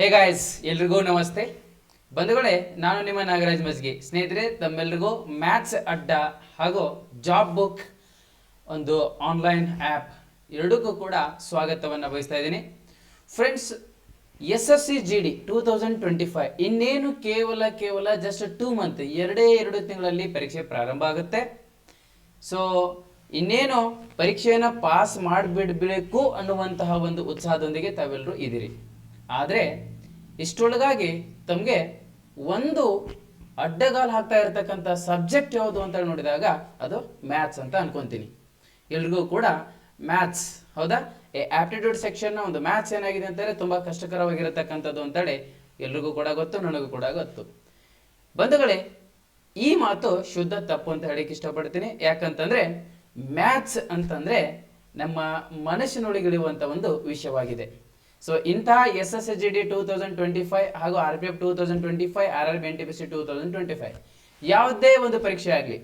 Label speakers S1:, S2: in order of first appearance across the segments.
S1: Hey guys ಎಲ್ರಿಗೂ ನಮಸ್ತೆ. ಬಂಧುಗಳೇ, ನಾನು ನಿಮ್ಮ ನಾಗರಾಜ್ ಮಜ್ಗಿ. ಸ್ನೇಹಿತರೆ, ತಮ್ಮೆಲ್ರಿಗೂ ಮ್ಯಾಥ್ಸ್ ಅಡ್ಡ ಹಾಗೂ ಜಾಬ್ ಬುಕ್ ಒಂದು ಆನ್ಲೈನ್ ಆ್ಯಪ್ ಎರಡಕ್ಕೂ ಕೂಡ ಸ್ವಾಗತವನ್ನು ಬಯಸ್ತಾ ಇದ್ದೀನಿ. Friends S S C G D two thousand twenty five ಇನ್ನೇನು ಕೇವಲ ಕೇವಲ ಜಸ್ಟ್ ಟೂ ಮಂತ್ ಎರಡೇ ಎರಡು ತಿಂಗಳಲ್ಲಿ ಪರೀಕ್ಷೆ ಪ್ರಾರಂಭ ಆಗುತ್ತೆ. ಸೊ ಇನ್ನೇನು ಪರೀಕ್ಷೆಯನ್ನು ಪಾಸ್ ಮಾಡಿಬಿಡಬೇಕು ಅನ್ನುವಂತಹ ಒಂದು ಉತ್ಸಾಹದೊಂದಿಗೆ ತಾವೆಲ್ಲರೂ ಇದ್ದೀರಿ. ಆದರೆ ಇಷ್ಟೊಳಗಾಗಿ ತಮಗೆ ಒಂದು ಅಡ್ಡಗಾಲು ಹಾಕ್ತಾ ಇರತಕ್ಕಂಥ ಸಬ್ಜೆಕ್ಟ್ ಯಾವುದು ಅಂತ ನೋಡಿದಾಗ ಅದು ಮ್ಯಾಥ್ಸ್ ಅಂತ ಅನ್ಕೊಂತೀನಿ. ಎಲ್ರಿಗೂ ಕೂಡ ಮ್ಯಾಥ್ಸ್, ಹೌದಾ? ಆಪ್ಟಿಟ್ಯೂಡ್ ಸೆಕ್ಷನ್ನ ಒಂದು ಮ್ಯಾಥ್ಸ್ ಏನಾಗಿದೆ ಅಂತಂದರೆ ತುಂಬ ಕಷ್ಟಕರವಾಗಿರತಕ್ಕಂಥದ್ದು ಅಂತೇಳಿ ಎಲ್ರಿಗೂ ಕೂಡ ಗೊತ್ತು, ನನಗೂ ಕೂಡ ಗೊತ್ತು. ಬಂಧುಗಳೇ, ಈ ಮಾತು ಶುದ್ಧ ತಪ್ಪು ಅಂತ ಹೇಳಕ್ಕೆ ಇಷ್ಟಪಡ್ತೀನಿ. ಯಾಕಂತಂದ್ರೆ ಮ್ಯಾಥ್ಸ್ ಅಂತಂದ್ರೆ ನಮ್ಮ ಮನಸ್ಸಿನೊಳಗಿಳಿಯುವಂಥ ಒಂದು ವಿಷಯವಾಗಿದೆ. ಸೊ ಇಂತಹ S S G D two thousand twenty five ಹಾಗೂ R P F two thousand twenty five R R B N T P C two thousand twenty five ಯಾವುದೇ ಒಂದು ಪರೀಕ್ಷೆ ಆಗಲಿ.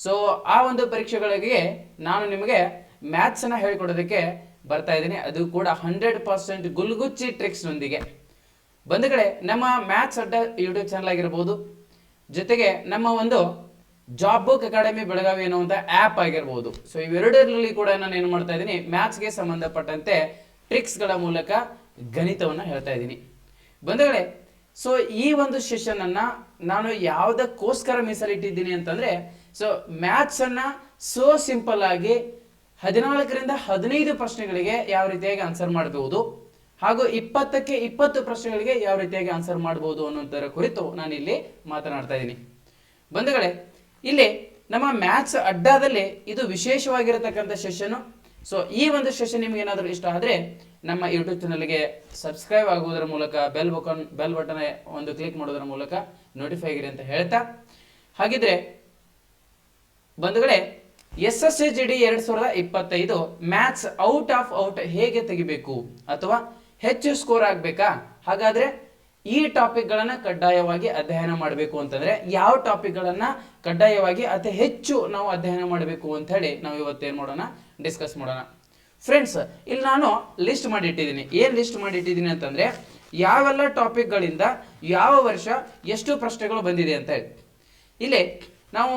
S1: ಸೊ ಆ ಒಂದು ಪರೀಕ್ಷೆಗಳಿಗೆ ನಾನು ನಿಮಗೆ ಮ್ಯಾಥ್ಸನ್ನು ಹೇಳ್ಕೊಡೋದಕ್ಕೆ ಬರ್ತಾ ಇದ್ದೀನಿ. ಅದು ಕೂಡ ಹಂಡ್ರೆಡ್ ಪರ್ಸೆಂಟ್ ಗುಲ್ಗುಚ್ಚಿ ಟ್ರಿಕ್ಸ್ನೊಂದಿಗೆ ಬಂಧುಗಳೇ ನಮ್ಮ ಮ್ಯಾಥ್ಸ್ ಅಡ್ಡ ಯೂಟ್ಯೂಬ್ ಚಾನಲ್ ಆಗಿರ್ಬೋದು, ಜೊತೆಗೆ ನಮ್ಮ ಒಂದು ಜಾಬ್ ಬುಕ್ ಅಕಾಡೆಮಿ ಬೆಳಗಾವಿ ಅನ್ನುವಂಥ ಆ್ಯಪ್ ಆಗಿರ್ಬೋದು. ಸೊ ಇವೆರಡರಲ್ಲಿ ಕೂಡ ನಾನು ಏನು ಮಾಡ್ತಾ ಇದ್ದೀನಿ ಮ್ಯಾಥ್ಸ್ಗೆ ಸಂಬಂಧಪಟ್ಟಂತೆ ಟ್ರಿಕ್ಸ್ಗಳ ಮೂಲಕ ಗಣಿತವನ್ನು ಹೇಳ್ತಾ ಇದ್ದೀನಿ. ಬಂಧುಗಳೇ ಸೊ ಈ ಒಂದು ಸೆಷನನ್ನು ನಾನು ಯಾವುದಕ್ಕೋಸ್ಕರ ಮೀಸಲಿಟ್ಟಿದ್ದೀನಿ ಅಂತಂದ್ರೆ ಸೊ ಮ್ಯಾಥ್ಸನ್ನು ಸೋ ಸಿಂಪಲ್ ಆಗಿ ಹದಿನಾಲ್ಕರಿಂದ ಹದಿನೈದು ಪ್ರಶ್ನೆಗಳಿಗೆ ಯಾವ ರೀತಿಯಾಗಿ ಆನ್ಸರ್ ಮಾಡಬಹುದು ಹಾಗೂ ಇಪ್ಪತ್ತಕ್ಕೆ ಇಪ್ಪತ್ತು ಪ್ರಶ್ನೆಗಳಿಗೆ ಯಾವ ರೀತಿಯಾಗಿ ಆನ್ಸರ್ ಮಾಡಬಹುದು ಅನ್ನೋದರ ಕುರಿತು ನಾನು ಇಲ್ಲಿ ಮಾತನಾಡ್ತಾ ಇದ್ದೀನಿ. ಬಂಧುಗಳೇ, ಇಲ್ಲಿ ನಮ್ಮ ಮ್ಯಾಥ್ಸ್ ಅಡ್ಡಾದಲ್ಲಿ ಇದು ವಿಶೇಷವಾಗಿರತಕ್ಕಂಥ ಸೆಷನ್ ಸೊ ಈ ಒಂದು ಸೆಷನ್ ನಿಮ್ಗೆ ಏನಾದರೂ ಇಷ್ಟ ಆದರೆ ನಮ್ಮ ಯೂಟ್ಯೂಬ್ ಚಾನಲ್ಗೆ ಸಬ್ಸ್ಕ್ರೈಬ್ ಆಗುವುದರ ಮೂಲಕ ಬೆಲ್ ಬಟನ್ ಬೆಲ್ ಬಟನ್ ಒಂದು ಕ್ಲಿಕ್ ಮಾಡೋದರ ಮೂಲಕ ನೋಟಿಫೈ ಆಗಿರಿ ಅಂತ ಹೇಳ್ತಾ. ಹಾಗಿದ್ರೆ, ಬಂಧುಗಳೇ, S S A G D ಎರಡು ಸಾವಿರದ ಇಪ್ಪತ್ತೈದು ಮ್ಯಾಥ್ಸ್ ಔಟ್ ಆಫ್ ಔಟ್ ಹೇಗೆ ತೆಗಿಬೇಕು ಅಥವಾ ಹೆಚ್ಚು ಸ್ಕೋರ್ ಆಗಬೇಕಾ? ಹಾಗಾದ್ರೆ ಈ ಟಾಪಿಕ್ಗಳನ್ನು ಕಡ್ಡಾಯವಾಗಿ ಅಧ್ಯಯನ ಮಾಡಬೇಕು ಅಂತಂದ್ರೆ ಯಾವ ಟಾಪಿಕ್ಗಳನ್ನು ಕಡ್ಡಾಯವಾಗಿ ಅತಿ ಹೆಚ್ಚು ನಾವು ಅಧ್ಯಯನ ಮಾಡಬೇಕು ಅಂತ ಹೇಳಿ ನಾವು ಇವತ್ತೇನು ಮಾಡೋಣ? ಡಿಸ್ಕಸ್ ಮಾಡೋಣ. ಫ್ರೆಂಡ್ಸ್ ಇಲ್ಲಿ ನಾನು ಲಿಸ್ಟ್ ಮಾಡಿ ಇಟ್ಟಿದ್ದೀನಿ ಏನು ಲಿಸ್ಟ್ ಮಾಡಿ ಇಟ್ಟಿದ್ದೀನಿ ಅಂತಂದ್ರೆ, ಯಾವೆಲ್ಲ ಟಾಪಿಕ್ಗಳಿಂದ ಯಾವ ವರ್ಷ ಎಷ್ಟು ಪ್ರಶ್ನೆಗಳು ಬಂದಿದೆ ಅಂತ ಹೇಳಿ. ಇಲ್ಲಿ ನಾವು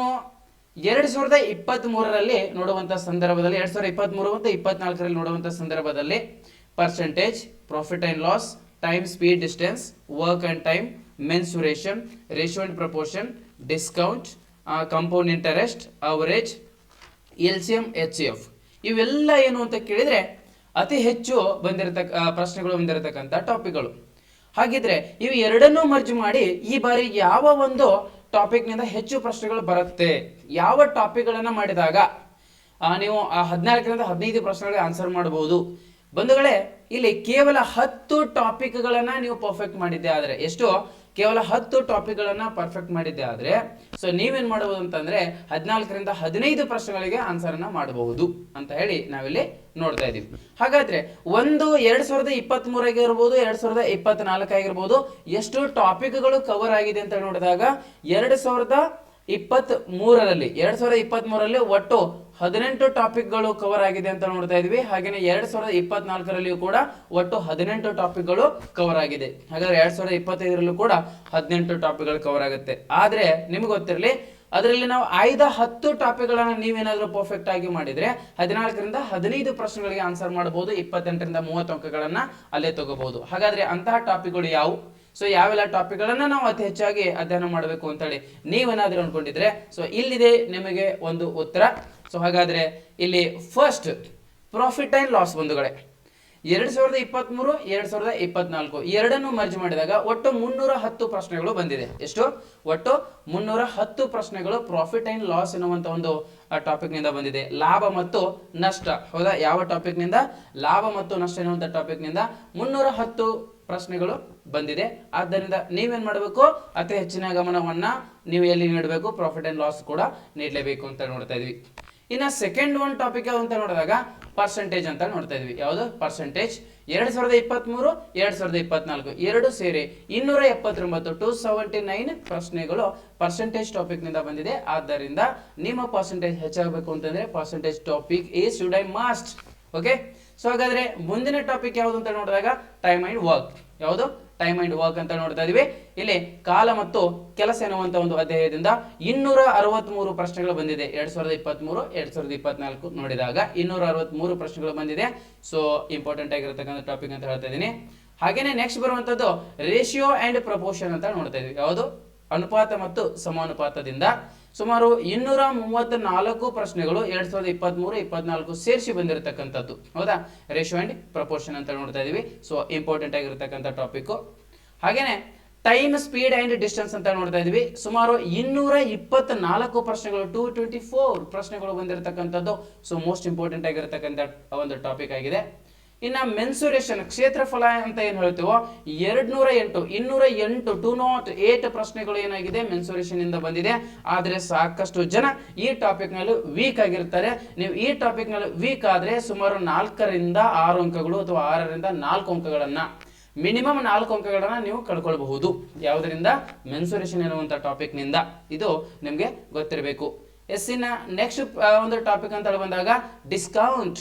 S1: ಎರಡು ಸಾವಿರದ ಇಪ್ಪತ್ತ್ಮೂರರಲ್ಲಿ ನೋಡುವಂಥ ಸಂದರ್ಭದಲ್ಲಿ, ಎರಡು ಸಾವಿರದ ಇಪ್ಪತ್ತ್ಮೂರು ಮತ್ತು ಇಪ್ಪತ್ನಾಲ್ಕರಲ್ಲಿ ನೋಡುವಂಥ ಸಂದರ್ಭದಲ್ಲಿ percentage profit and loss time speed distance work and time mensuration ratio and proportion discount compound interest average L C M H C F ಇವೆಲ್ಲ ಏನು ಅಂತ ಕೇಳಿದರೆ ಅತಿ ಹೆಚ್ಚು ಬಂದಿರತಕ್ಕ ಪ್ರಶ್ನೆಗಳು ಬಂದಿರತಕ್ಕಂಥ ಟಾಪಿಕ್ಗಳು ಹಾಗಿದ್ರೆ ಇವು ಎರಡನ್ನೂ ಮರ್ಜ್ ಮಾಡಿ ಈ ಬಾರಿ ಯಾವ ಒಂದು ಟಾಪಿಕ್ನಿಂದ ಹೆಚ್ಚು ಪ್ರಶ್ನೆಗಳು ಬರುತ್ತೆ, ಯಾವ ಟಾಪಿಕ್ಗಳನ್ನು ಮಾಡಿದಾಗ ನೀವು ಆ ಹದಿನಾಲ್ಕರಿಂದ ಹದಿನೈದು ಪ್ರಶ್ನೆಗಳಿಗೆ ಆನ್ಸರ್ ಮಾಡಬಹುದು ಬಂಧುಗಳೇ, ಇಲ್ಲಿ ಕೇವಲ ಹತ್ತು ಟಾಪಿಕ್ಗಳನ್ನು ನೀವು ಪರ್ಫೆಕ್ಟ್ ಮಾಡಿದ್ದೆ ಆದರೆ ಎಷ್ಟು? ಕೇವಲ ಹತ್ತು ಟಾಪಿಕ್ಗಳನ್ನು ಪರ್ಫೆಕ್ಟ್ ಮಾಡಿದ್ದೆ ಆದರೆ ಸೊ ನೀವೇನ್ ಮಾಡಬಹುದು ಅಂತಂದ್ರೆ ಹದಿನಾಲ್ಕರಿಂದ ಹದಿನೈದು ಪ್ರಶ್ನೆಗಳಿಗೆ ಆನ್ಸರ್ ಅನ್ನ ಮಾಡಬಹುದು ಅಂತ ಹೇಳಿ ನಾವಿಲ್ಲಿ ನೋಡ್ತಾ ಇದೀವಿ ಹಾಗಾದ್ರೆ ಒಂದು ಎರಡ್ ಸಾವಿರದ ಇಪ್ಪತ್ತ್ ಮೂರಾಗಿರ್ಬೋದು ಎರಡ್ ಸಾವಿರದ ಇಪ್ಪತ್ನಾಲ್ಕಾಗಿರ್ಬೋದು ಎಷ್ಟು ಟಾಪಿಕ್ಗಳು ಕವರ್ ಆಗಿದೆ ಅಂತ ನೋಡಿದಾಗ ಎರಡ್ ಸಾವಿರದ ಇಪ್ಪತ್ತ್ ಮೂರರಲ್ಲಿ ಎರಡ್ ಸಾವಿರದ ಇಪ್ಪತ್ತ್ ಮೂರರಲ್ಲಿ ಒಟ್ಟು ಹದಿನೆಂಟು ಟಾಪಿಕ್ಗಳು ಕವರ್ ಆಗಿದೆ ಅಂತ ನೋಡ್ತಾ ಇದ್ವಿ. ಹಾಗೇನೆ ಎರಡ್ ಸಾವಿರದ ಇಪ್ಪತ್ನಾಲ್ಕರಲ್ಲಿಯೂ ಕೂಡ ಒಟ್ಟು ಹದಿನೆಂಟು ಟಾಪಿಕ್ಗಳು ಕವರ್ ಆಗಿದೆ. ಹಾಗಾದ್ರೆ ಎರಡ್ ಸಾವಿರದ ಇಪ್ಪತ್ತೈದರಲ್ಲೂ ಕೂಡ ಹದಿನೆಂಟು ಟಾಪಿಕ್ಗಳು ಕವರ್ ಆಗುತ್ತೆ. ಆದ್ರೆ ನಿಮ್ಗೆ ಗೊತ್ತಿರಲಿ, ಅದರಲ್ಲಿ ನಾವು ಆಯ್ದ ಹತ್ತು ಟಾಪಿಕ್ಗಳನ್ನ ನೀವೇನಾದ್ರೂ ಪರ್ಫೆಕ್ಟ್ ಆಗಿ ಮಾಡಿದ್ರೆ ಹದಿನಾಲ್ಕರಿಂದ ಹದಿನೈದು ಪ್ರಶ್ನೆಗಳಿಗೆ ಆನ್ಸರ್ ಮಾಡಬಹುದು ಇಪ್ಪತ್ತೆಂಟರಿಂದ ಮೂವತ್ತು ಅಂಕಗಳನ್ನ ಅಲ್ಲೇ ತಗೋಬಹುದು ಹಾಗಾದ್ರೆ ಅಂತಹ ಟಾಪಿಕ್ಗಳು ಯಾವುವು ಸೊ ಯಾವೆಲ್ಲ ಟಾಪಿಕ್ಗಳನ್ನು ನಾವು ಅತಿ ಹೆಚ್ಚಾಗಿ ಅಧ್ಯಯನ ಮಾಡಬೇಕು ಅಂತೇಳಿ ನೀವೇನಾದ್ರೂ ಅನ್ಕೊಂಡಿದ್ರೆ ಸೊ ಇಲ್ಲಿದೆ ನಿಮಗೆ ಒಂದು ಉತ್ತರ. ಸೊ ಹಾಗಾದ್ರೆ ಇಲ್ಲಿ ಫಸ್ಟ್ ಪ್ರಾಫಿಟ್ ಆ್ಯಂಡ್ ಲಾಸ್ ಬಂಧುಗಳೇ. ಎರಡು ಸಾವಿರದ ಇಪ್ಪತ್ತ್ಮೂರು ಎರಡು ಸಾವಿರದ ಇಪ್ಪತ್ನಾಲ್ಕು ಎರಡನ್ನು ಮರ್ಜ್ ಮಾಡಿದಾಗ ಒಟ್ಟು ಮುನ್ನೂರ ಹತ್ತು ಪ್ರಶ್ನೆಗಳು ಬಂದಿದೆ. ಎಷ್ಟು? ಒಟ್ಟು ಮುನ್ನೂರ ಹತ್ತು ಪ್ರಶ್ನೆಗಳು ಪ್ರಾಫಿಟ್ ಆ್ಯಂಡ್ ಲಾಸ್ ಎನ್ನುವಂಥ ಒಂದು ಟಾಪಿಕ್ನಿಂದ ಬಂದಿದೆ. ಲಾಭ ಮತ್ತು ನಷ್ಟ. ಹೌದಾ? ಯಾವ ಟಾಪಿಕ್ನಿಂದ ಲಾಭ ಮತ್ತು ನಷ್ಟ ಎನ್ನುವಂಥ ಟಾಪಿಕ್ನಿಂದ ಮುನ್ನೂರ ಹತ್ತು ಪ್ರಶ್ನೆಗಳು ಬಂದಿದೆ. ಆದ್ದರಿಂದ ನೀವೇನು ಮಾಡಬೇಕು? ಅತಿ ಹೆಚ್ಚಿನ ಗಮನವನ್ನ ನೀವು ಎಲ್ಲಿ ನೀಡಬೇಕು? ಪ್ರಾಫಿಟ್ ಅಂಡ್ ಲಾಸ್ ಕೂಡ ನೀಡಲೇಬೇಕು ಅಂತ ನೋಡ್ತಾ ಇದ್ವಿ. ಇನ್ನ ಸೆಕೆಂಡ್ ಒನ್ ಟಾಪಿಕ್ ಅಂತ ನೋಡಿದಾಗ ಪರ್ಸೆಂಟೇಜ್ ಅಂತ ನೋಡ್ತಾ ಇದ್ವಿ. ಯಾವುದು? ಪರ್ಸೆಂಟೇಜ್ ಎರಡು ಸಾವಿರದ ಇಪ್ಪತ್ತ್ಮೂರು ಎರಡು ಸಾವಿರದ ಇಪ್ಪತ್ನಾಲ್ಕು. ಎರಡು ಸೇರಿ ಇನ್ನೂರ ಎಪ್ಪತ್ತೊಂಬತ್ತು ಟು ಸೆವೆಂಟಿ ನೈನ್ ಪ್ರಶ್ನೆಗಳು ಪರ್ಸೆಂಟೇಜ್ ಟಾಪಿಕ್ನಿಂದ ಬಂದಿದೆ. ಆದ್ದರಿಂದ ನಿಮ್ಮ ಪರ್ಸೆಂಟೇಜ್ ಹೆಚ್ಚಾಗಬೇಕು ಅಂತಂದ್ರೆ percentage topic is should I must okay so ಹಾಗಾದ್ರೆ ಮುಂದಿನ ಟಾಪಿಕ್ ಯಾವುದು ಅಂತ ನೋಡಿದಾಗ ಟೈಮ್ ಅಂಡ್ ವರ್ಕ್ ಯಾವುದು? ಟೈಮ್ ಅಂಡ್ ವರ್ಕ್ ಅಂತ ನೋಡ್ತಾ ಇದೀವಿ. ಇಲ್ಲಿ ಕಾಲ ಮತ್ತು ಕೆಲಸ ಎನ್ನುವಂತ ಒಂದು ಅಧ್ಯಾಯದಿಂದ ಇನ್ನೂರ ಅರವತ್ಮೂರು ಪ್ರಶ್ನೆಗಳು ಬಂದಿದೆ. ಎರಡ್ ಸಾವಿರದ ಇಪ್ಪತ್ಮೂರು, ಎರಡ್ ಸಾವಿರದ ಇಪ್ಪತ್ನಾಲ್ಕು ನೋಡಿದಾಗ ಇನ್ನೂರ ಅರವತ್ಮೂರು ಪ್ರಶ್ನೆಗಳು ಬಂದಿದೆ. ಸೊ ಇಂಪಾರ್ಟೆಂಟ್ ಆಗಿರತಕ್ಕಂಥ ಟಾಪಿಕ್ ಅಂತ ಹೇಳ್ತಾ ಇದ್ದೀನಿ ಹಾಗೇನೆ ನೆಕ್ಸ್ಟ್ ಬರುವಂತದ್ದು ರೇಷಿಯೋ ಅಂಡ್ ಪ್ರಪೋರ್ಷನ್ ಅಂತ ನೋಡ್ತಾ ಇದೀವಿ. ಯಾವುದು? ಅನುಪಾತ ಮತ್ತು ಸಮಾನುಪಾತದಿಂದ. ಸುಮಾರು ಇನ್ನೂರ ಮೂವತ್ತ ನಾಲ್ಕು ಪ್ರಶ್ನೆಗಳು ಎರಡ್ ಸಾವಿರದ ಇಪ್ಪತ್ಮೂರು, ಇಪ್ಪತ್ನಾಲ್ಕು ಸೇರಿಸಿ ಬಂದಿರತಕ್ಕಂಥದ್ದು. ಹೌದಾ? ರೇಷೋ ಅಂಡ್ ಪ್ರಪೋರ್ಷನ್ ಅಂತ ನೋಡ್ತಾ ಇದೀವಿ. ಸೊ ಇಂಪಾರ್ಟೆಂಟ್ ಆಗಿರತಕ್ಕಂಥ ಟಾಪಿಕ್ ಹಾಗೇನೆ ಟೈಮ್ ಸ್ಪೀಡ್ ಅಂಡ್ ಡಿಸ್ಟೆನ್ಸ್ ಅಂತ ನೋಡ್ತಾ ಇದೀವಿ. ಸುಮಾರು ಇನ್ನೂರ ಇಪ್ಪತ್ತ ನಾಲ್ಕು ಪ್ರಶ್ನೆಗಳು ಟೂ ಟ್ವೆಂಟಿ ಫೋರ್ ಪ್ರಶ್ನೆಗಳು ಬಂದಿರತಕ್ಕಂಥದ್ದು. ಸೊ ಮೋಸ್ಟ್ ಇಂಪಾರ್ಟೆಂಟ್ ಆಗಿರತಕ್ಕಂಥ ಒಂದು ಟಾಪಿಕ್ ಆಗಿದೆ. ಇನ್ನ ಮೆನ್ಸುರೇಷನ್ ಕ್ಷೇತ್ರಫಲ ಅಂತ ಏನು ಹೇಳ್ತೀವೋ ಎರಡ್ ನೂರ ಎಂಟು ಇನ್ನೂರ ಎಂಟು ಟು ನಾಟ್ ಏಟ್ ಪ್ರಶ್ನೆಗಳು ಏನಾಗಿದೆ ಮೆನ್ಸುರೇಷನ್ ಇಂದ ಬಂದಿದೆ. ಆದರೆ ಸಾಕಷ್ಟು ಜನ ಈ ಟಾಪಿಕ್ನಲ್ಲಿ ವೀಕ್ ಆಗಿರ್ತಾರೆ. ನೀವು ಈ ಟಾಪಿಕ್ನಲ್ಲಿ ವೀಕ್ ಆದ್ರೆ ಸುಮಾರು ನಾಲ್ಕರಿಂದ ಆರು ಅಂಕಗಳು ಅಥವಾ ಆರರಿಂದ ನಾಲ್ಕು ಅಂಕಗಳನ್ನ ಮಿನಿಮಮ್ ನಾಲ್ಕು ಅಂಕಗಳನ್ನ ನೀವು ಕಳ್ಕೊಳ್ಬಹುದು. ಯಾವುದರಿಂದ? ಮೆನ್ಸುರೇಷನ್ ಎನ್ನುವಂತ ಟಾಪಿಕ್ನಿಂದ ಇದು ನಿಮಗೆ ಗೊತ್ತಿರಬೇಕು. ಎಸ್ ಇನ್ನ ನೆಕ್ಸ್ಟ್ ಒಂದು ಟಾಪಿಕ್ ಅಂತ ಹೇಳಿ ಬಂದಾಗ ಡಿಸ್ಕೌಂಟ್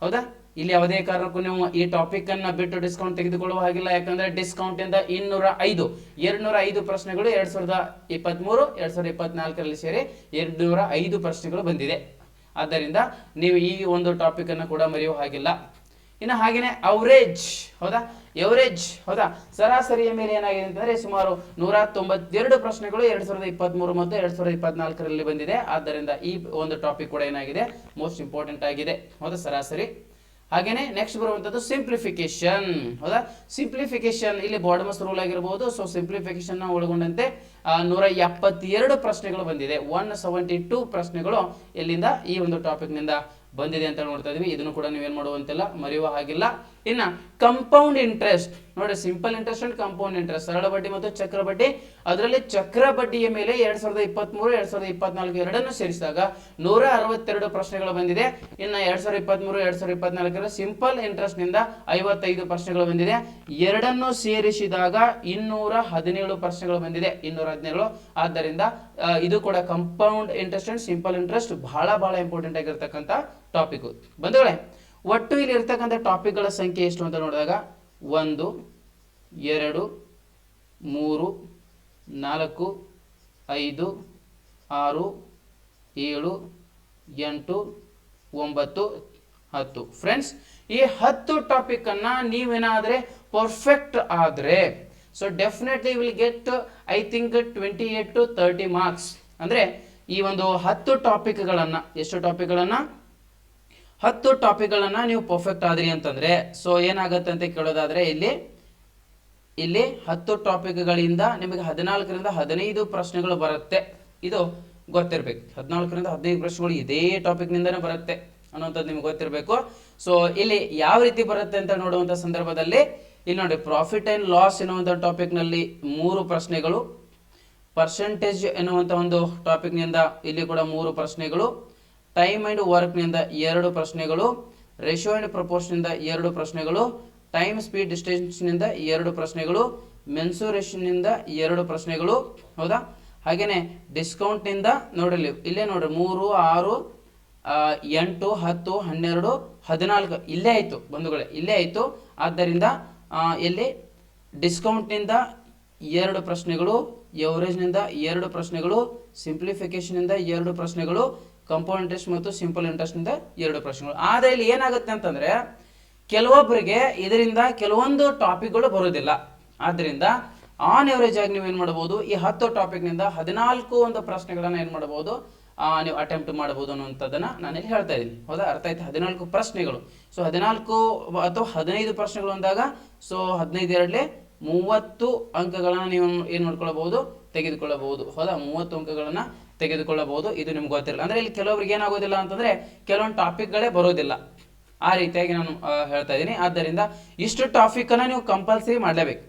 S1: ಹೌದಾ? ಇಲ್ಲಿ ಯಾವುದೇ ಕಾರಣಕ್ಕೂ ನೀವು ಈ ಟಾಪಿಕ್ ಅನ್ನ ಬಿಟ್ಟು ಡಿಸ್ಕೌಂಟ್ ತೆಗೆದುಕೊಳ್ಳುವ ಹಾಗಿಲ್ಲ. ಯಾಕಂದ್ರೆ ಡಿಸ್ಕೌಂಟ್ ಇಂದ ಇನ್ನೂರ ಐದು, ಎರಡ್ನೂರ ಐದು ಪ್ರಶ್ನೆಗಳು ಎರಡ್ ಸಾವಿರದ ಇಪ್ಪತ್ಮೂರು, ಎರಡ್ ಸಾವಿರದ ಇಪ್ಪತ್ನಾಲ್ಕರಲ್ಲಿ ಸೇರಿ ಎರಡ್ನೂರ ಐದು ಪ್ರಶ್ನೆಗಳು ಬಂದಿದೆ. ಆದ್ದರಿಂದ ನೀವು ಈ ಒಂದು ಟಾಪಿಕ್ ಅನ್ನು ಕೂಡ ಮರೆಯುವ ಹಾಗಿಲ್ಲ. ಇನ್ನು ಹಾಗೇನೆ ಅವರೇಜ್ ಹೌದಾ? ಎವರೇಜ್ ಹೌದಾ? ಸರಾಸರಿಯ ಮೇಲೆ ಏನಾಗಿದೆ ಅಂತಂದ್ರೆ ಸುಮಾರು ನೂರ ತೊಂಬತ್ತೆರಡು ಪ್ರಶ್ನೆಗಳು ಎರಡ್ ಸಾವಿರದ ಇಪ್ಪತ್ಮೂರು ಮತ್ತು ಎರಡ್ ಸಾವಿರದ ಇಪ್ಪತ್ನಾಲ್ಕರಲ್ಲಿ ಬಂದಿದೆ. ಆದ್ದರಿಂದ ಈ ಒಂದು ಟಾಪಿಕ್ ಕೂಡ ಏನಾಗಿದೆ? ಮೋಸ್ಟ್ ಇಂಪಾರ್ಟೆಂಟ್ ಆಗಿದೆ. ಹೌದಾ? ಸರಾಸರಿ. ಹಾಗೇನೆ ನೆಕ್ಸ್ಟ್ ಬರುವಂಥದ್ದು ಸಿಂಪ್ಲಿಫಿಕೇಶನ್ ಹೌದಾ? ಸಿಂಪ್ಲಿಫಿಕೇಶನ್ ಇಲ್ಲಿ ಬಾರ್ಡಮಸ್ ರೂಲ್ ಆಗಿರಬಹುದು ಸೊ ಸಿಂಪ್ಲಿಫಿಕೇಶನ್ ಒಳಗೊಂಡಂತೆ ನೂರ ಎಪ್ಪತ್ತೆರಡು ಪ್ರಶ್ನೆಗಳು ಬಂದಿದೆ. ಒನ್ ಸೆವೆಂಟಿ ಟೂ ಪ್ರಶ್ನೆಗಳು ಎಲ್ಲಿಂದ ಈ ಒಂದು ಟಾಪಿಕ್ನಿಂದ ಬಂದಿದೆ ಅಂತ ನೋಡ್ತಾ ಇದೀವಿ. ಇದನ್ನು ಕೂಡ ನೀವೇನು ಮಾಡುವಂತಿಲ್ಲ, ಮರೆಯುವ ಹಾಗಿಲ್ಲ. ಇನ್ನ ಕಂಪೌಂಡ್ ಇಂಟ್ರೆಸ್ಟ್ ನೋಡಿ simple interest and compound interest ಸರಳ ಬಡ್ಡಿ ಮತ್ತು ಚಕ್ರ ಬಡ್ಡಿ. ಅದರಲ್ಲಿ ಚಕ್ರ ಬಡ್ಡಿಯ ಮೇಲೆ ಎರಡ್ ಸಾವಿರದ ಇಪ್ಪತ್ಮೂರು, ಎರಡ್ ಸಾವಿರದ ಇಪ್ಪತ್ನಾಲ್ಕು ಎರಡನ್ನು ಸೇರಿಸಿದಾಗ ನೂರ ಅರವತ್ತೆರಡು ಪ್ರಶ್ನೆಗಳು ಬಂದಿದೆ. ಇನ್ನು ಎರಡ್ ಸಾವಿರದ ಇಪ್ಪತ್ಮೂರು, ಎರಡ್ ಸಾವಿರದ ಇಪ್ಪತ್ನಾಲ್ಕರ ಸಿಂಪಲ್ ಇಂಟ್ರೆಸ್ಟ್ನಿಂದ ಐವತ್ತೈದು ಪ್ರಶ್ನೆಗಳು ಬಂದಿದೆ. ಎರಡನ್ನು ಸೇರಿಸಿದಾಗ ಇನ್ನೂರ ಹದಿನೇಳು ಪ್ರಶ್ನೆಗಳು ಬಂದಿದೆ. ಇನ್ನೂರ ಹದಿನೇಳು. ಆದ್ದರಿಂದ ಇದು ಕೂಡ compound interest and simple interest ಬಹಳ ಬಹಳ ಇಂಪಾರ್ಟೆಂಟ್ ಆಗಿರ್ತಕ್ಕಂಥ ಟಾಪಿಕ್ ಬಂಧುಗಳೇ ಒಟ್ಟು ಇಲ್ಲಿ ಇರ್ತಕ್ಕಂಥ ಟಾಪಿಕ್ಗಳ ಸಂಖ್ಯೆ ಎಷ್ಟು ಅಂತ ನೋಡಿದಾಗ ಒಂದು, ಎರಡು, ಮೂರು, ನಾಲ್ಕು, ಐದು, ಆರು, ಏಳು, ಎಂಟು, ಒಂಬತ್ತು, ಹತ್ತು. ಫ್ರೆಂಡ್ಸ್ ಈ ಹತ್ತು ಟಾಪಿಕ್ ಅನ್ನ ನೀವೇನಾದ್ರೆ ಪರ್ಫೆಕ್ಟ್ ಆದ್ರೆ so definitely will get I think twenty eight to thirty marks ಅಂದ್ರೆ ಈ ಒಂದು ಹತ್ತು ಟಾಪಿಕ್ಗಳನ್ನು ಎಷ್ಟು ಟಾಪಿಕ್ಗಳನ್ನ ಹತ್ತು ಟಾಪಿಕ್ಗಳನ್ನು ನೀವು ಪರ್ಫೆಕ್ಟ್ ಆದ್ರಿ ಅಂತಂದ್ರೆ ಸೊ ಏನಾಗುತ್ತೆ ಅಂತ ಕೇಳೋದಾದ್ರೆ, ಇಲ್ಲಿ ಇಲ್ಲಿ ಹತ್ತು ಟಾಪಿಕ್ಗಳಿಂದ ನಿಮಗೆ ಹದಿನಾಲ್ಕರಿಂದ ಹದಿನೈದು ಪ್ರಶ್ನೆಗಳು ಬರುತ್ತೆ. ಇದು ಗೊತ್ತಿರಬೇಕು. ಹದಿನಾಲ್ಕರಿಂದ ಹದಿನೈದು ಪ್ರಶ್ನೆಗಳು ಇದೇ ಟಾಪಿಕ್ ನಿಂದನೇ ಬರುತ್ತೆ ಅನ್ನೋಂಥದ್ದು ನಿಮ್ಗೆ ಗೊತ್ತಿರಬೇಕು. ಸೊ ಇಲ್ಲಿ ಯಾವ ರೀತಿ ಬರುತ್ತೆ ಅಂತ ನೋಡುವಂಥ ಸಂದರ್ಭದಲ್ಲಿ, ಇಲ್ಲಿ ನೋಡಿ ಪ್ರಾಫಿಟ್ ಅಂಡ್ ಲಾಸ್ ಎನ್ನುವಂಥ ಟಾಪಿಕ್ನಲ್ಲಿ ಮೂರು ಪ್ರಶ್ನೆಗಳು ಪರ್ಸೆಂಟೇಜ್ ಎನ್ನುವಂಥ ಒಂದು ಟಾಪಿಕ್ನಿಂದ ಇಲ್ಲಿ ಕೂಡ ಮೂರು ಪ್ರಶ್ನೆಗಳು ಟೈಮ್ ಅಂಡ್ ವರ್ಕ್ನಿಂದ ಎರಡು ಪ್ರಶ್ನೆಗಳು ರೇಷಿಯೋ ಅಂಡ್ ಪ್ರಪೋರ್ಷನ್ನಿಂದ ಎರಡು ಪ್ರಶ್ನೆಗಳು ಟೈಮ್ ಸ್ಪೀಡ್ ಡಿಸ್ಟೆನ್ಸ್ನಿಂದ ಎರಡು ಪ್ರಶ್ನೆಗಳು ಮೆನ್ಸುರೇಷನ್ನಿಂದ ಎರಡು ಪ್ರಶ್ನೆಗಳು, ಹೌದಾ? ಹಾಗೇನೆ ಡಿಸ್ಕೌಂಟ್ನಿಂದ ನೋಡಲಿ ಇಲ್ಲೇ ನೋಡ್ರಿ, ಮೂರು, ಆರು ಎಂಟು, ಹತ್ತು, ಹನ್ನೆರಡು, ಹದಿನಾಲ್ಕು, ಇಲ್ಲೇ ಆಯಿತು ಬಂಧುಗಳೇ, ಇಲ್ಲೇ ಆಯಿತು. ಆದ್ದರಿಂದ ಇಲ್ಲಿ ಡಿಸ್ಕೌಂಟ್ನಿಂದ ಎರಡು ಪ್ರಶ್ನೆಗಳು ಎವರೇಜ್ನಿಂದ ಎರಡು ಪ್ರಶ್ನೆಗಳು ಸಿಂಪ್ಲಿಫಿಕೇಶನಿಂದ ಎರಡು ಪ್ರಶ್ನೆಗಳು ಕಂಪೌಂಡ್ ಇಂಟ್ರೆಸ್ಟ್ ಮತ್ತು ಸಿಂಪಲ್ ಇಂಟ್ರೆಸ್ಟ್ನಿಂದ ಎರಡು ಪ್ರಶ್ನೆಗಳು. ಆದರೆ ಇಲ್ಲಿ ಏನಾಗುತ್ತೆ ಅಂತಂದ್ರೆ ಕೆಲವೊಬ್ಬರಿಗೆ ಇದರಿಂದ ಕೆಲವೊಂದು ಟಾಪಿಕ್ಗಳು ಬರೋದಿಲ್ಲ ಆದ್ದರಿಂದ ಆನ್ ಎವರೇಜ್ ಆಗಿ ನೀವು ಏನು ಮಾಡಬಹುದು ಈ ಹತ್ತು ಟಾಪಿಕ್ನಿಂದ ಹದಿನಾಲ್ಕು ಒಂದು ಪ್ರಶ್ನೆಗಳನ್ನು ಏನು ಮಾಡಬಹುದು ಆ, ನೀವು ಅಟೆಂಪ್ಟ್ ಅನ್ನುವಂಥದ್ದನ್ನ ನಾನು ಇಲ್ಲಿ ಹೇಳ್ತಾ ಇದ್ದೀನಿ. ಹೌದಾ? ಅರ್ಥ ಆಯ್ತು? ಹದಿನಾಲ್ಕು ಪ್ರಶ್ನೆಗಳು. ಸೊ ಹದಿನಾಲ್ಕು ಅಥವಾ ಹದಿನೈದು ಪ್ರಶ್ನೆಗಳು ಅಂದಾಗ ಸೊ ಹದಿನೈದು ಎರಡಲೆ ಮೂವತ್ತು ಅಂಕಗಳನ್ನು ನೀವು ಏನು ಮಾಡ್ಕೊಳ್ಬಹುದು ತೆಗೆದುಕೊಳ್ಳಬಹುದು. ಹೌದಾ? ಮೂವತ್ತು ಅಂಕಗಳನ್ನ ತೆಗೆದುಕೊಳ್ಳಬಹುದು. ಇದು ನಿಮ್ಗೆ ಗೊತ್ತಿರಲ್ಲ. ಅಂದ್ರೆ ಇಲ್ಲಿ ಕೆಲವರಿಗೆ ಏನಾಗೋದಿಲ್ಲ ಅಂತಂದ್ರೆ ಕೆಲವೊಂದು ಟಾಪಿಕ್ಗಳೇ ಬರೋದಿಲ್ಲ. ಆ ರೀತಿಯಾಗಿ ನಾನು ಹೇಳ್ತಾ ಇದ್ದೀನಿ. ಆದ್ದರಿಂದ ಇಷ್ಟು ಟಾಪಿಕ್ ಅನ್ನ ನೀವು ಕಂಪಲ್ಸರಿ ಮಾಡಲೇಬೇಕು.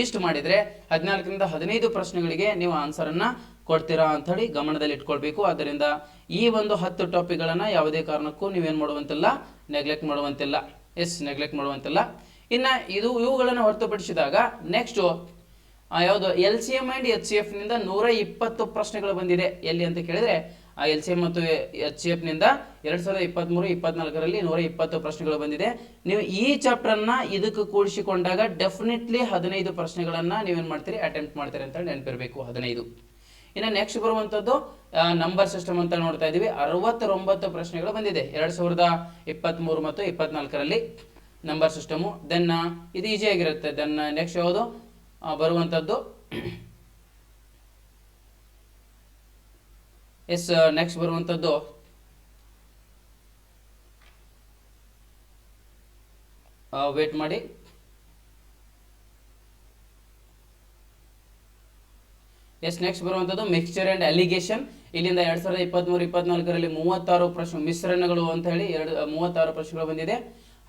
S1: ಇಷ್ಟು ಮಾಡಿದ್ರೆ ಹದಿನಾಲ್ಕರಿಂದ ಹದಿನೈದು ಪ್ರಶ್ನೆಗಳಿಗೆ ನೀವು ಆನ್ಸರ್ ಅನ್ನ ಕೊಡ್ತೀರಾ ಅಂತ ಹೇಳಿ ಗಮನದಲ್ಲಿ ಇಟ್ಕೊಳ್ಬೇಕು. ಆದ್ದರಿಂದ ಈ ಒಂದು ಹತ್ತು ಟಾಪಿಕ್ಗಳನ್ನ ಯಾವುದೇ ಕಾರಣಕ್ಕೂ ನೀವೇನ್ ಮಾಡುವಂತಿಲ್ಲ ನೆಗ್ಲೆಕ್ಟ್ ಮಾಡುವಂತಿಲ್ಲ. ಎಸ್ ನೆಗ್ಲೆಕ್ಟ್ ಮಾಡುವಂತಿಲ್ಲ. ಇನ್ನ ಇದು ಇವುಗಳನ್ನು ಹೊರತುಪಡಿಸಿದಾಗ ನೆಕ್ಸ್ಟ್ ಯಾವುದು L C M and H C ಎಫ್ನಿಂದ ನೂರ ಇಪ್ಪತ್ತು ಪ್ರಶ್ನೆಗಳು ಬಂದಿದೆ. ಎಲ್ಲಿ ಅಂತ ಕೇಳಿದ್ರೆ ಆ ಎಲ್ ಸಿ ಎಂ ಮತ್ತು ಎಚ್ ಸಿ ಎಫ್ನಿಂದ ಎರಡು ಸಾವಿರದ ಇಪ್ಪತ್ತ್ಮೂರು ಇಪ್ಪತ್ನಾಲ್ಕರಲ್ಲಿ ನೂರ ಇಪ್ಪತ್ತು ಪ್ರಶ್ನೆಗಳು ಬಂದಿದೆ. ನೀವು ಈ ಚಾಪ್ಟರ್ ಅನ್ನ ಇದಕ್ಕೆ ಕೂಡಿಸಿಕೊಂಡಾಗ ಡೆಫಿನೆಟ್ಲಿ ಹದಿನೈದು ಪ್ರಶ್ನೆಗಳನ್ನು ನೀವೇನ್ ಮಾಡ್ತೀರಿ? ಅಟೆಂಪ್ಟ್ ಮಾಡ್ತೀರಿ ಅಂತ ನೆನಪಿರಬೇಕು ಹದಿನೈದು. ಇನ್ನು ನೆಕ್ಸ್ಟ್ ಬರುವಂಥದ್ದು ನಂಬರ್ ಸಿಸ್ಟಮ್ ಅಂತ ನೋಡ್ತಾ ಇದ್ದೀವಿ ಅರವತ್ತೊಂಬತ್ತು ಪ್ರಶ್ನೆಗಳು ಬಂದಿದೆ ಎರಡ್ ಸಾವಿರದ ಇಪ್ಪತ್ತ್ಮೂರು ಮತ್ತು ಇಪ್ಪತ್ನಾಲ್ಕರಲ್ಲಿ ನಂಬರ್ ಸಿಸ್ಟಮು ದೆನ್ ಇದು ಈಸಿ ಆಗಿರುತ್ತೆ. ದೆನ್ ನೆಕ್ಸ್ಟ್ ಯಾವುದು? ಬರುವಂಥದ್ದು ಎಸ್ ನೆಕ್ಸ್ಟ್ ಬರುವಂಥದ್ದು ವೇಟ್ ಮಾಡಿ. ಎಸ್ ನೆಕ್ಸ್ಟ್ ಬರುವಂಥದ್ದು ಮಿಕ್ಸ್ಚರ್ ಆ್ಯಂಡ್ ಅಲಿಗೇಷನ್ ಇಲ್ಲಿಂದ ಎರಡು ಸಾವಿರದ ಇಪ್ಪತ್ತ್ಮೂರು ಇಪ್ಪತ್ನಾಲ್ಕರಲ್ಲಿ ಮೂವತ್ತಾರು ಪ್ರಶ್ನೆ, ಮಿಶ್ರಣಗಳು ಅಂತ ಹೇಳಿ ಎರಡು, ಮೂವತ್ತಾರು ಪ್ರಶ್ನೆಗಳು ಬಂದಿದೆ.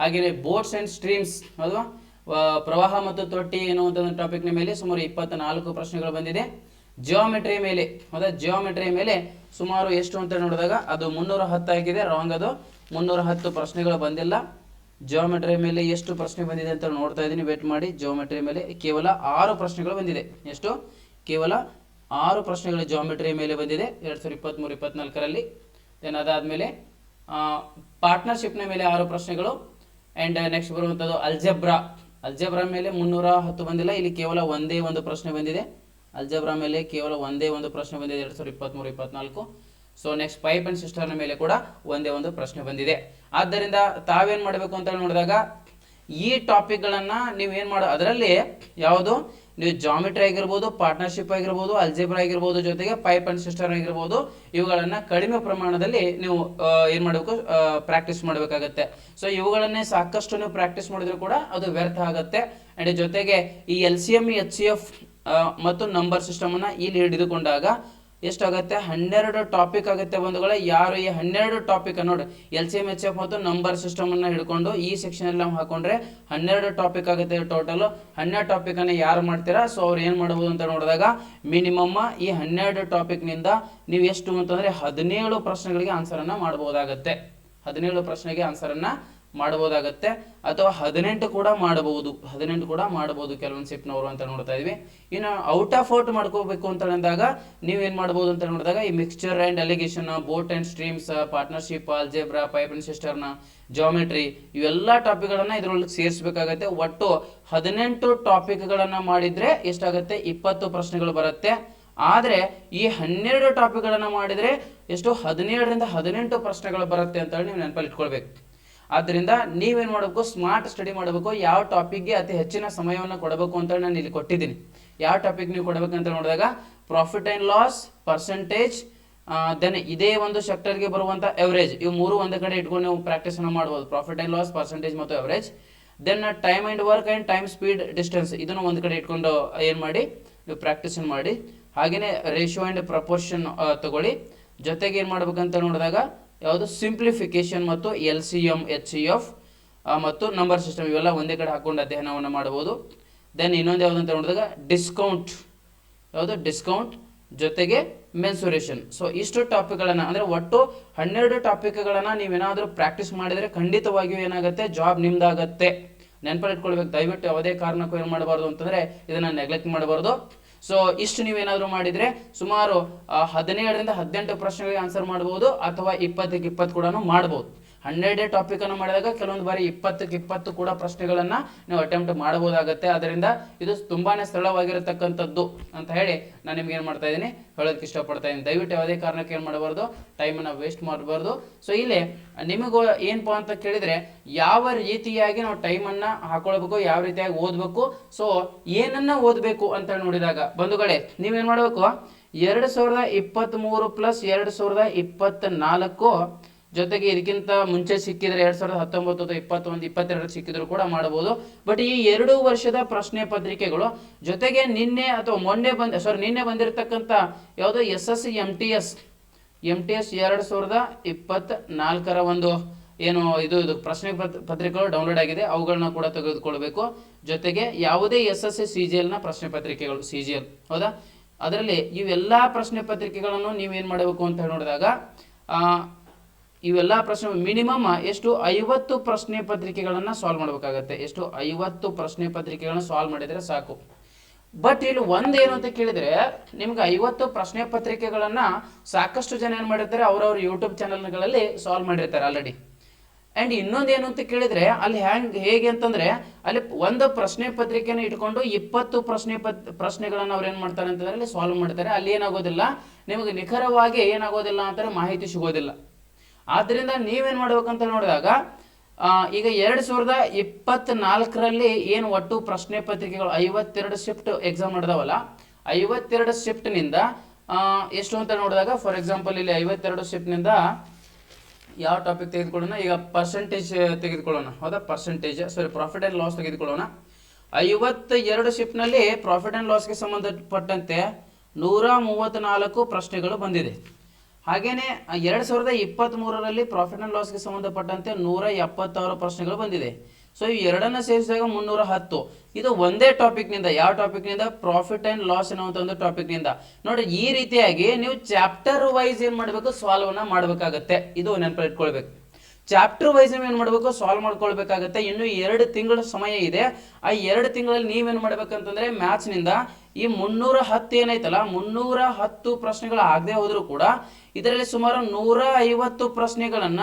S1: ಹಾಗೆಯೇ ಬೋಟ್ಸ್ ಆ್ಯಂಡ್ ಸ್ಟ್ರೀಮ್ಸ್ ಅಲ್ವಾ? ಪ್ರವಾಹ ಮತ್ತು ತೊಟ್ಟಿ ಎನ್ನುವಂಥ ಒಂದು ಟಾಪಿಕ್ನ ಮೇಲೆ ಸುಮಾರು ಇಪ್ಪತ್ನಾಲ್ಕು ಪ್ರಶ್ನೆಗಳು ಬಂದಿದೆ. ಜಿಯೋಮೆಟ್ರಿ ಮೇಲೆ, ಹೌದಾ? ಜಿಯೋಮೆಟ್ರಿ ಮೇಲೆ ಸುಮಾರು ಎಷ್ಟು ಅಂತ ನೋಡಿದಾಗ ಅದು ಮುನ್ನೂರ ಹತ್ತು ಆಗಿದೆ. ರಾಂಗ್ ಅದು. ಮುನ್ನೂರ ಹತ್ತು ಪ್ರಶ್ನೆಗಳು ಬಂದಿಲ್ಲ. ಜಿಯೋಮೆಟ್ರಿ ಮೇಲೆ ಎಷ್ಟು ಪ್ರಶ್ನೆ ಬಂದಿದೆ ಅಂತ ನೋಡ್ತಾ ಇದ್ದೀನಿ. ವೇಟ್ ಮಾಡಿ. ಜಿಯೋಮೆಟ್ರಿ ಮೇಲೆ ಕೇವಲ ಆರು ಪ್ರಶ್ನೆಗಳು ಬಂದಿದೆ. ಎಷ್ಟು? ಕೇವಲ ಆರು ಪ್ರಶ್ನೆಗಳು ಜಿಯೋಮೆಟ್ರಿ ಮೇಲೆ ಬಂದಿದೆ. ಎರಡು ಸಾವಿರದ ಇಪ್ಪತ್ತ್ಮೂರು ಇಪ್ಪತ್ನಾಲ್ಕರಲ್ಲಿ. ದೆನ್ ಅದಾದಮೇಲೆ ಪಾರ್ಟ್ನರ್ಶಿಪ್ನ ಮೇಲೆ ಆರು ಪ್ರಶ್ನೆಗಳು. ಆ್ಯಂಡ್ ನೆಕ್ಸ್ಟ್ ಬರುವಂಥದ್ದು ಅಲ್ಜಬ್ರಾ ಅಲ್ಜಬ್ರಾ ಮೇಲೆ ಮುನ್ನೂರ ಹತ್ತು ಬಂದಿಲ್ಲ. ಇಲ್ಲಿ ಕೇವಲ ಒಂದೇ ಒಂದು ಪ್ರಶ್ನೆ ಬಂದಿದೆ. ಅಲ್ಜಬ್ರಾ ಮೇಲೆ ಕೇವಲ ಒಂದೇ ಒಂದು ಪ್ರಶ್ನೆ ಬಂದಿದೆ. ಎರಡು ಸಾವಿರದ ಇಪ್ಪತ್ತ್ಮೂರು ಇಪ್ಪತ್ನಾಲ್ಕು. So next pipe and cistern ಮೇಲೆ ಕೂಡ ಒಂದೇ ಒಂದು ಪ್ರಶ್ನೆ ಬಂದಿದೆ. ಆದ್ದರಿಂದ ತಾವೇನು ಮಾಡಬೇಕು ಅಂತ ನೋಡಿದಾಗ ಈ ಟಾಪಿಕ್ಗಳನ್ನು ನೀವು ಏನು ಮಾಡೋ ಅದರಲ್ಲಿ ಯಾವುದು ನೀವು ಜಾಮಿಟ್ರಿ ಆಗಿರ್ಬೋದು ಪಾರ್ಟ್ನರ್ಶಿಪ್ ಆಗಿರ್ಬೋದು ಅಲ್ಜೆಬ್ರಾ ಆಗಿರ್ಬೋದು ಜೊತೆಗೆ ಪೈಪ್ ಅಂಡ್ ಸಿಸ್ಟರ್ ಆಗಿರ್ಬೋದು, ಇವುಗಳನ್ನು ಕಡಿಮೆ ಪ್ರಮಾಣದಲ್ಲಿ ನೀವು ಏನು ಮಾಡಬೇಕು ಪ್ರಾಕ್ಟೀಸ್ ಮಾಡಬೇಕಾಗತ್ತೆ. ಸೊ ಇವುಗಳನ್ನೇ ಸಾಕಷ್ಟು ನೀವು ಪ್ರಾಕ್ಟೀಸ್ ಮಾಡಿದ್ರು ಕೂಡ ಅದು ವ್ಯರ್ಥ ಆಗುತ್ತೆ. ಆ್ಯಂಡ್ ಜೊತೆಗೆ ಈ L C M H C F ಮತ್ತು ನಂಬರ್ ಸಿಸ್ಟಮನ್ನು ಇಲ್ಲಿ ಹಿಡಿದುಕೊಂಡಾಗ ಎಷ್ಟಾಗುತ್ತೆ? ಹನ್ನೆರಡು ಟಾಪಿಕ್ ಆಗುತ್ತೆ ಬಂಧುಗಳೇ. ಯಾರು ಈ ಹನ್ನೆರಡು ಟಾಪಿಕ್ ನೋಡಿ. L C M H F ಮತ್ತು ನಂಬರ್ ಸಿಸ್ಟಮನ್ನು ಹಿಡ್ಕೊಂಡು ಈ ಸೆಕ್ಷನಲ್ಲಿ ನಾವು ಹಾಕೊಂಡ್ರೆ ಹನ್ನೆರಡು ಟಾಪಿಕ್ ಆಗುತ್ತೆ ಟೋಟಲ್ ಹನ್ನೆರಡು ಟಾಪಿಕನ್ನು ಯಾರು ಮಾಡ್ತೀರಾ? ಸೊ ಅವ್ರು ಏನು ಮಾಡ್ಬೋದು ಅಂತ ನೋಡಿದಾಗ ಮಿನಿಮಮ್ ಈ ಹನ್ನೆರಡು ಟಾಪಿಕ್ನಿಂದ ನೀವು ಎಷ್ಟು ಅಂತಂದರೆ ಹದಿನೇಳು ಪ್ರಶ್ನೆಗಳಿಗೆ ಆನ್ಸರನ್ನು ಮಾಡ್ಬೋದಾಗತ್ತೆ. ಹದಿನೇಳು ಪ್ರಶ್ನೆಗೆ ಆನ್ಸರನ್ನು ಮಾಡಬಹುದಾಗತ್ತೆ. ಅಥವಾ ಹದಿನೆಂಟು ಕೂಡ ಮಾಡಬಹುದು. ಹದಿನೆಂಟು ಕೂಡ ಮಾಡಬಹುದು ಕೆಲವೊಂದು ಸಿಪ್ನವರು ಅಂತ ನೋಡ್ತಾ ಇದ್ವಿ. ಇನ್ನು ಔಟ್ ಆಫ್ ಔಟ್ ಮಾಡ್ಕೋಬೇಕು ಅಂತ ಅಂದಾಗ ನೀವೇನ್ ಮಾಡಬಹುದು ಅಂತ ನೋಡಿದಾಗ ಈ mixture and alligation boat and streams partnership algebra pipe and cistern geometry ಇವೆಲ್ಲ ಟಾಪಿಕ್ಗಳನ್ನು ಇದರೊಳಗೆ ಸೇರಿಸಬೇಕಾಗತ್ತೆ. ಒಟ್ಟು ಹದಿನೆಂಟು ಟಾಪಿಕ್ಗಳನ್ನು ಮಾಡಿದ್ರೆ ಎಷ್ಟಾಗತ್ತೆ? ಇಪ್ಪತ್ತು ಪ್ರಶ್ನೆಗಳು ಬರುತ್ತೆ. ಆದರೆ ಈ ಹನ್ನೆರಡು ಟಾಪಿಕ್ಗಳನ್ನು ಮಾಡಿದ್ರೆ ಎಷ್ಟು? ಹದಿನೇಳರಿಂದ ಹದಿನೆಂಟು ಪ್ರಶ್ನೆಗಳು ಬರುತ್ತೆ ಅಂತ ಹೇಳಿ ನೀವು ನೆನಪಲ್ಲಿ ಇಟ್ಕೊಳ್ಬೇಕು. ಆದ್ದರಿಂದ ನೀವೇನು ಮಾಡಬೇಕು? ಸ್ಮಾರ್ಟ್ ಸ್ಟಡಿ ಮಾಡಬೇಕು. ಯಾವ ಟಾಪಿಕ್ಗೆ ಅತಿ ಹೆಚ್ಚಿನ ಸಮಯವನ್ನು ಕೊಡಬೇಕು ಅಂತ ನಾನು ಇಲ್ಲಿ ಕೊಟ್ಟಿದ್ದೀನಿ. ಯಾವ ಟಾಪಿಕ್ ನೀವು ಕೊಡಬೇಕಂತ ನೋಡಿದಾಗ profit and loss percentage then ಇದೇ ಒಂದು ಸೆಕ್ಟರ್ಗೆ ಬರುವಂಥ ಎವರೇಜ್ ಇವು ಮೂರು ಒಂದು ಕಡೆ ಇಟ್ಕೊಂಡು ನೀವು ಪ್ರಾಕ್ಟೀಸನ್ನು ಮಾಡ್ಬೋದು. ಪ್ರಾಫಿಟ್ ಆ್ಯಂಡ್ ಲಾಸ್ ಪರ್ಸೆಂಟೇಜ್ ಮತ್ತು average then time and work and time speed distance ಇದನ್ನು ಒಂದು ಕಡೆ ಇಟ್ಕೊಂಡು ಏನು ಮಾಡಿ? ನೀವು ಪ್ರಾಕ್ಟೀಸನ್ನು ಮಾಡಿ. ಹಾಗೆಯೇ ರೇಷಿಯೋ ಆ್ಯಂಡ್ ಪ್ರಪೋರ್ಷನ್ ತಗೊಳ್ಳಿ. ಜೊತೆಗೆ ಏನು ಮಾಡ್ಬೇಕಂತ ನೋಡಿದಾಗ ಯಾವುದು? ಸಿಂಪ್ಲಿಫಿಕೇಶನ್ ಮತ್ತು L C M H C F ಮತ್ತು ನಂಬರ್ ಸಿಸ್ಟಮ್ ಇವೆಲ್ಲ ಒಂದೇ ಕಡೆ ಹಾಕೊಂಡು ಅಧ್ಯಯನವನ್ನು ಮಾಡ್ಬೋದು ದೆನ್ ಇನ್ನೊಂದು ಯಾವುದು ಅಂತ ನೋಡಿದಾಗ ಡಿಸ್ಕೌಂಟ್ ಯಾವುದು? ಡಿಸ್ಕೌಂಟ್ ಜೊತೆಗೆ ಮೆನ್ಸುರೇಷನ್ ಸೊ ಇಷ್ಟು ಟಾಪಿಕ್ಗಳನ್ನು ಅಂದರೆ ಒಟ್ಟು ಹನ್ನೆರಡು ಟಾಪಿಕ್ಗಳನ್ನು ನೀವೇನಾದರೂ ಪ್ರಾಕ್ಟೀಸ್ ಮಾಡಿದರೆ ಖಂಡಿತವಾಗಿಯೂ ಏನಾಗುತ್ತೆ? ಜಾಬ್ ನಿಮ್ದಾಗತ್ತೆ. ನೆನಪಲ್ಲಿ ಇಟ್ಕೊಳ್ಬೇಕು ದಯವಿಟ್ಟು ಯಾವುದೇ ಕಾರಣಕ್ಕೂ ಏನು ಮಾಡಬಾರ್ದು ಅಂತಂದರೆ ಇದನ್ನು ನೆಗ್ಲೆಕ್ಟ್ ಮಾಡಬಾರ್ದು. ಸೊ ಇಷ್ಟು ನೀವೇನಾದರೂ ಮಾಡಿದರೆ ಸುಮಾರು ಹದಿನೇಳರಿಂದ ಹದಿನೆಂಟು ಪ್ರಶ್ನೆಗಳಿಗೆ ಆನ್ಸರ್ ಮಾಡ್ಬೋದು ಅಥವಾ ಇಪ್ಪತ್ತಕ್ಕೆ ಇಪ್ಪತ್ತು ಕೂಡ ಮಾಡ್ಬೋದು. ಹನ್ನೆರಡೇ ಟಾಪಿಕನ್ನು ಮಾಡಿದಾಗ ಕೆಲವೊಂದು ಬಾರಿ ಇಪ್ಪತ್ತಕ್ಕೆ ಇಪ್ಪತ್ತು ಕೂಡ ಪ್ರಶ್ನೆಗಳನ್ನು ನೀವು ಅಟೆಂಪ್ಟ್ ಮಾಡಬಹುದಾಗತ್ತೆ. ಅದರಿಂದ ಇದು ತುಂಬಾನೇ ಸರಳವಾಗಿರತಕ್ಕಂಥದ್ದು ಅಂತ ಹೇಳಿ ನಾನು ನಿಮ್ಗೆ ಏನು ಮಾಡ್ತಾ ಇದ್ದೀನಿ ಹೇಳೋದಕ್ಕೆ ಇಷ್ಟಪಡ್ತಾ ಇದ್ದೀನಿ. ದಯವಿಟ್ಟು ಯಾವುದೇ ಕಾರಣಕ್ಕೆ ಏನು ಮಾಡಬಾರ್ದು ಟೈಮನ್ನು ವೇಸ್ಟ್ ಮಾಡಬಾರ್ದು. ಸೊ ಇಲ್ಲಿ ನಿಮಗೂ ಏನಪ್ಪ ಅಂತ ಕೇಳಿದ್ರೆ ಯಾವ ರೀತಿಯಾಗಿ ನಾವು ಟೈಮನ್ನು ಹಾಕೊಳ್ಬೇಕು, ಯಾವ ರೀತಿಯಾಗಿ ಓದ್ಬೇಕು ಸೊ ಏನನ್ನ ಓದಬೇಕು ಅಂತ ನೋಡಿದಾಗ, ಬಂಧುಗಳೇ ನೀವೇನು ಮಾಡಬೇಕು? ಎರಡು ಸಾವಿರದ ಇಪ್ಪತ್ತ್ಮೂರು ಪ್ಲಸ್ ಎರಡು ಸಾವಿರದ ಇಪ್ಪತ್ತ್ನಾಲ್ಕು ಜೊತೆಗೆ ಇದಕ್ಕಿಂತ ಮುಂಚೆ ಸಿಕ್ಕಿದ್ರೆ ಎರಡು ಸಾವಿರದ ಹತ್ತೊಂಬತ್ತು ಅಥವಾ ಇಪ್ಪತ್ತೊಂದು ಇಪ್ಪತ್ತೆರಡು ಸಿಕ್ಕಿದ್ರು ಕೂಡ ಮಾಡಬಹುದು. ಬಟ್ ಈ ಎರಡು ವರ್ಷದ ಪ್ರಶ್ನೆ ಪತ್ರಿಕೆಗಳು ಜೊತೆಗೆ ನಿನ್ನೆ ಅಥವಾ ಮೊನ್ನೆ ಬಂದ ಸಾರಿ ನಿನ್ನೆ ಬಂದಿರತಕ್ಕಂತ ಯಾವುದೋ S S M M T S M T S ಎರಡು ಸಾವಿರದ ಇಪ್ಪತ್ತ ನಾಲ್ಕರ ಒಂದು ಏನು ಇದು ಇದು ಪ್ರಶ್ನೆ ಪತ್- ಪತ್ರಿಕೆಗಳು ಡೌನ್ಲೋಡ್ ಆಗಿದೆ. ಅವುಗಳನ್ನ ಕೂಡ ತೆಗೆದುಕೊಳ್ಬೇಕು. ಜೊತೆಗೆ ಯಾವುದೇ S S C C G ಎಲ್ನ ಪ್ರಶ್ನೆ ಪತ್ರಿಕೆಗಳು, ಸಿ ಜಿ ಎಲ್, ಹೌದಾ? ಅದರಲ್ಲಿ ಇವೆಲ್ಲ ಪ್ರಶ್ನೆ ಪತ್ರಿಕೆಗಳನ್ನು ನೀವೇನು ಮಾಡಬೇಕು ಅಂತ ನೋಡಿದಾಗ ಇವೆಲ್ಲ ಪ್ರಶ್ನೆ ಮಿನಿಮಮ್ ಎಷ್ಟು ಐವತ್ತು ಪ್ರಶ್ನೆ ಪತ್ರಿಕೆಗಳನ್ನು ಸಾಲ್ವ್ ಮಾಡಬೇಕಾಗತ್ತೆ? ಎಷ್ಟು ಐವತ್ತು ಪ್ರಶ್ನೆ ಪತ್ರಿಕೆಗಳನ್ನು ಸಾಲ್ವ್ ಮಾಡಿದರೆ ಸಾಕು. ಬಟ್ ಇಲ್ಲಿ ಒಂದೇನು ಅಂತ ಕೇಳಿದ್ರೆ, ನಿಮ್ಗೆ ಐವತ್ತು ಪ್ರಶ್ನೆ ಪತ್ರಿಕೆಗಳನ್ನ ಸಾಕಷ್ಟು ಜನ ಏನು ಮಾಡಿರ್ತಾರೆ? ಅವ್ರವ್ರ ಯೂಟ್ಯೂಬ್ ಚಾನಲ್ಗಳಲ್ಲಿ ಸಾಲ್ವ್ ಮಾಡಿರ್ತಾರೆ ಆಲ್ರೆಡಿ ಆ್ಯಂಡ್ ಇನ್ನೊಂದೇನು ಅಂತ ಕೇಳಿದ್ರೆ, ಅಲ್ಲಿ ಹ್ಯಾಂಗ್, ಹೇಗೆ ಅಂತಂದ್ರೆ, ಅಲ್ಲಿ ಒಂದು ಪ್ರಶ್ನೆ ಪತ್ರಿಕೆನ ಇಟ್ಕೊಂಡು ಇಪ್ಪತ್ತು ಪ್ರಶ್ನೆ ಪತ್, ಪ್ರಶ್ನೆಗಳನ್ನ ಅವ್ರು ಏನು ಮಾಡ್ತಾರೆ ಅಂತಂದ್ರೆ ಅಲ್ಲಿ ಸಾಲ್ವ್ ಮಾಡ್ತಾರೆ. ಅಲ್ಲಿ ಏನಾಗೋದಿಲ್ಲ? ನಿಮಗೆ ನಿಖರವಾಗಿ ಏನಾಗೋದಿಲ್ಲ ಅಂತಾರೆ ಮಾಹಿತಿ ಸಿಗೋದಿಲ್ಲ. ಆದ್ದರಿಂದ ನೀವೇನು ಮಾಡ್ಬೇಕಂತ ನೋಡಿದಾಗ ಈಗ ಎರಡು ಸಾವಿರದ ಇಪ್ಪತ್ನಾಲ್ಕರಲ್ಲಿ ಏನು ಒಟ್ಟು ಪ್ರಶ್ನೆ ಪತ್ರಿಕೆಗಳು, ಐವತ್ತೆರಡು ಶಿಫ್ಟ್ ಎಕ್ಸಾಮ್ ನಡೆದವಲ್ಲ, ಐವತ್ತೆರಡು ಶಿಫ್ಟ್ನಿಂದ ಎಷ್ಟು ಅಂತ ನೋಡಿದಾಗ ಫಾರ್ ಎಕ್ಸಾಂಪಲ್ ಇಲ್ಲಿ ಐವತ್ತೆರಡು ಶಿಫ್ಟ್ನಿಂದ ಯಾವ ಟಾಪಿಕ್ ತೆಗೆದುಕೊಳ್ಳೋಣ? ಈಗ ಪರ್ಸೆಂಟೇಜ್ ತೆಗೆದುಕೊಳ್ಳೋಣ. ಹೌದಾ? Percentage sorry profit and loss ತೆಗೆದುಕೊಳ್ಳೋಣ. ಐವತ್ತ ಎರಡು ಶಿಫ್ಟ್ನಲ್ಲಿ ಪ್ರಾಫಿಟ್ ಆ್ಯಂಡ್ ಲಾಸ್ಗೆ ಸಂಬಂಧಪಟ್ಟಂತೆ ನೂರ ಮೂವತ್ತ್ನಾಲ್ಕು ಪ್ರಶ್ನೆಗಳು ಬಂದಿದೆ. ಹಾಗೇನೆ ಎರಡು ಸಾವಿರದ ಇಪ್ಪತ್ತ್ಮೂರರಲ್ಲಿ ಪ್ರಾಫಿಟ್ ಆ್ಯಂಡ್ ಲಾಸ್ಗೆ ಸಂಬಂಧಪಟ್ಟಂತೆ ನೂರ ಎಪ್ಪತ್ತಾರು ಪ್ರಶ್ನೆಗಳು ಬಂದಿದೆ. ಸೊ ಇವು ಎರಡನ್ನ ಸೇರಿಸಿದಾಗ ಮುನ್ನೂರ ಹತ್ತು. ಇದು ಒಂದೇ ಟಾಪಿಕ್ನಿಂದ ಯಾವ ಟಾಪಿಕ್ನಿಂದ ಪ್ರಾಫಿಟ್ ಆ್ಯಂಡ್ ಲಾಸ್ ಅನ್ನುವಂಥ ಒಂದು ಟಾಪಿಕ್ನಿಂದ ನೋಡಿ, ಈ ರೀತಿಯಾಗಿ ನೀವು ಚಾಪ್ಟರ್ ವೈಸ್ ಏನು ಮಾಡಬೇಕು? ಸಾಲ್ವನ್ನ ಮಾಡಬೇಕಾಗತ್ತೆ. ಇದು ನೆನಪಲ್ಲಿ ಇಟ್ಕೊಳ್ಬೇಕು. ಚಾಪ್ಟರ್ ವೈಸ್ ನೀವು ಏನು ಮಾಡಬೇಕು? ಸಾಲ್ವ್ ಮಾಡ್ಕೊಳ್ಬೇಕಾಗತ್ತೆ. ಇನ್ನು ಎರಡು ತಿಂಗಳ ಸಮಯ ಇದೆ. ಆ ಎರಡು ತಿಂಗಳಲ್ಲಿ ನೀವೇನು ಮಾಡ್ಬೇಕಂತಂದ್ರೆ ಮ್ಯಾಥ್ಸ್ನಿಂದ ಈ ಮುನ್ನೂರ ಹತ್ತು ಏನೈತಲ್ಲ, ಮುನ್ನೂರ ಹತ್ತು ಪ್ರಶ್ನೆಗಳು ಆಗದೆ ಹೋದರೂ ಕೂಡ ಇದರಲ್ಲಿ ಸುಮಾರು ನೂರ ಐವತ್ತು ಪ್ರಶ್ನೆಗಳನ್ನ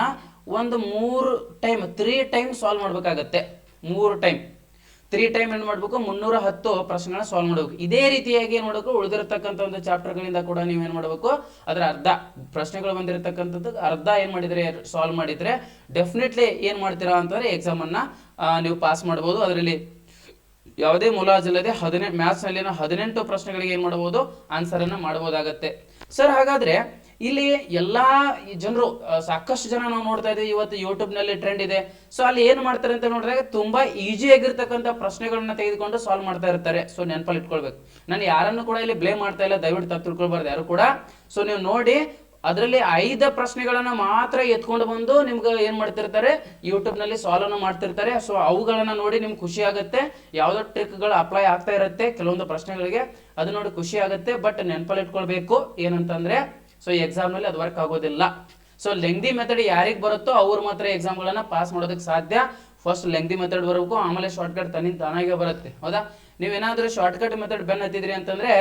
S1: ಒಂದು ಮೂರು ಟೈಮ್ ತ್ರೀ ಟೈಮ್ ಸಾಲ್ವ್ ಮಾಡಬೇಕಾಗತ್ತೆ. ಮೂರು ಟೈಮ್. ತ್ರೀ ಟೈಮ್ ಏನು ಮಾಡಬೇಕು? ಮುನ್ನೂರ ಹತ್ತು ಪ್ರಶ್ನೆಗಳನ್ನ ಸಾಲ್ವ್ ಮಾಡಬೇಕು. ಇದೇ ರೀತಿಯಾಗಿ ಏನು ಮಾಡಬೇಕು? ಉಳಿದಿರತಕ್ಕಂಥ ಒಂದು ಚಾಪ್ಟರ್ಗಳಿಂದ ಕೂಡ ನೀವು ಏನು ಮಾಡಬೇಕು? ಅದರ ಅರ್ಧ ಪ್ರಶ್ನೆಗಳು ಬಂದಿರತಕ್ಕಂಥದ್ದು, ಅರ್ಧ ಏನು ಮಾಡಿದ್ರೆ ಸಾಲ್ವ್ ಮಾಡಿದ್ರೆ ಡೆಫಿನೆಟ್ಲಿ ಏನು ಮಾಡ್ತೀರಾ ಅಂತಂದ್ರೆ ಎಕ್ಸಾಮನ್ನು ನೀವು ಪಾಸ್ ಮಾಡ್ಬೋದು. ಅದರಲ್ಲಿ ಯಾವುದೇ ಮುಲಾಜಿಲ್ಲದೆ ಹದಿನೆಂಟು ಮ್ಯಾಥ್ಸ್ನಲ್ಲಿನ ಹದಿನೆಂಟು ಪ್ರಶ್ನೆಗಳಿಗೆ ಏನ್ ಮಾಡಬಹುದು ಆನ್ಸರ್ ಅನ್ನ ಮಾಡಬಹುದಾಗತ್ತೆ ಸರ್ ಹಾಗಾದ್ರೆ ಇಲ್ಲಿ ಎಲ್ಲಾ ಜನರು ಸಾಕಷ್ಟು ಜನ ನಾವು ನೋಡ್ತಾ ಇದ್ದೀವಿ, ಇವತ್ತು ಯೂಟ್ಯೂಬ್ನಲ್ಲಿ ಟ್ರೆಂಡ್ ಇದೆ. ಸೊ ಅಲ್ಲಿ ಏನ್ ಮಾಡ್ತಾರೆ ಅಂತ ನೋಡಿದಾಗ ತುಂಬಾ ಈಜಿ ಆಗಿರ್ತಕ್ಕಂಥ ಪ್ರಶ್ನೆಗಳನ್ನ ತೆಗೆದುಕೊಂಡು ಸಾಲ್ವ್ ಮಾಡ್ತಾ ಇರ್ತಾರೆ. ಸೊ ನೆನಪಲ್ಲಿ ಇಟ್ಕೊಳ್ಬೇಕು. ನಾನು ಯಾರನ್ನು ಕೂಡ ಇಲ್ಲಿ ಬ್ಲೇಮ್ ಮಾಡ್ತಾ ಇಲ್ಲ, ದಯವಿಟ್ಟು ತಪ್ಪು ತಿಳ್ಕೊಳ್ಬಾರ್ದು. ಯಾರು ಕೂಡ? ಸೊ ನೀವು ನೋಡಿ ಅದರಲ್ಲಿ ಐದು ಪ್ರಶ್ನೆಗಳನ್ನು ಮಾತ್ರ ಎತ್ಕೊಂಡು ಬಂದು ನಿಮ್ಗೆ ಏನು ಮಾಡ್ತಿರ್ತಾರೆ? ಯೂಟ್ಯೂಬ್ನಲ್ಲಿ ಸಾಲ್ವ್ ಅನ್ನು ಮಾಡ್ತಿರ್ತಾರೆ. ಸೊ ಅವುಗಳನ್ನ ನೋಡಿ ನಿಮ್ಗೆ ಖುಷಿ ಆಗುತ್ತೆ. ಯಾವುದೋ ಟ್ರಿಕ್ಗಳು ಅಪ್ಲೈ ಆಗ್ತಾ ಇರುತ್ತೆ ಕೆಲವೊಂದು ಪ್ರಶ್ನೆಗಳಿಗೆ. ಅದು ನೋಡಿ ಖುಷಿ ಆಗುತ್ತೆ. ಬಟ್ ನೆನಪಲ್ಲಿಟ್ಕೊಳ್ಬೇಕು ಏನಂತಂದ್ರೆ ಸೊ ಎಕ್ಸಾಮ್ನಲ್ಲಿ ಅದು ವರ್ಕ್ ಆಗೋದಿಲ್ಲ. ಸೊ ಲೆಂಗ್ದಿ ಮೆಥಡ್ ಯಾರಿಗೆ ಬರುತ್ತೋ ಅವ್ರು ಮಾತ್ರ ಎಕ್ಸಾಮ್ಗಳನ್ನ ಪಾಸ್ ಮಾಡೋದಕ್ಕೆ ಸಾಧ್ಯ. ಫಸ್ಟ್ ಲೆಂಗ್ದಿ ಮೆಥಡ್ ಬರಬೇಕು ಆಮೇಲೆ ಶಾರ್ಟ್ಕಟ್ ತನ್ನಿಂದ ತಾನಾಗೆ ಬರುತ್ತೆ. ಹೌದಾ? ನೀವೇನಾದ್ರೂ ಶಾರ್ಟ್ಕಟ್ ಮೆಥಡ್ ಬೆನ್ ಹತ್ತಿದ್ರಿ ಅಂತಂದ್ರೆ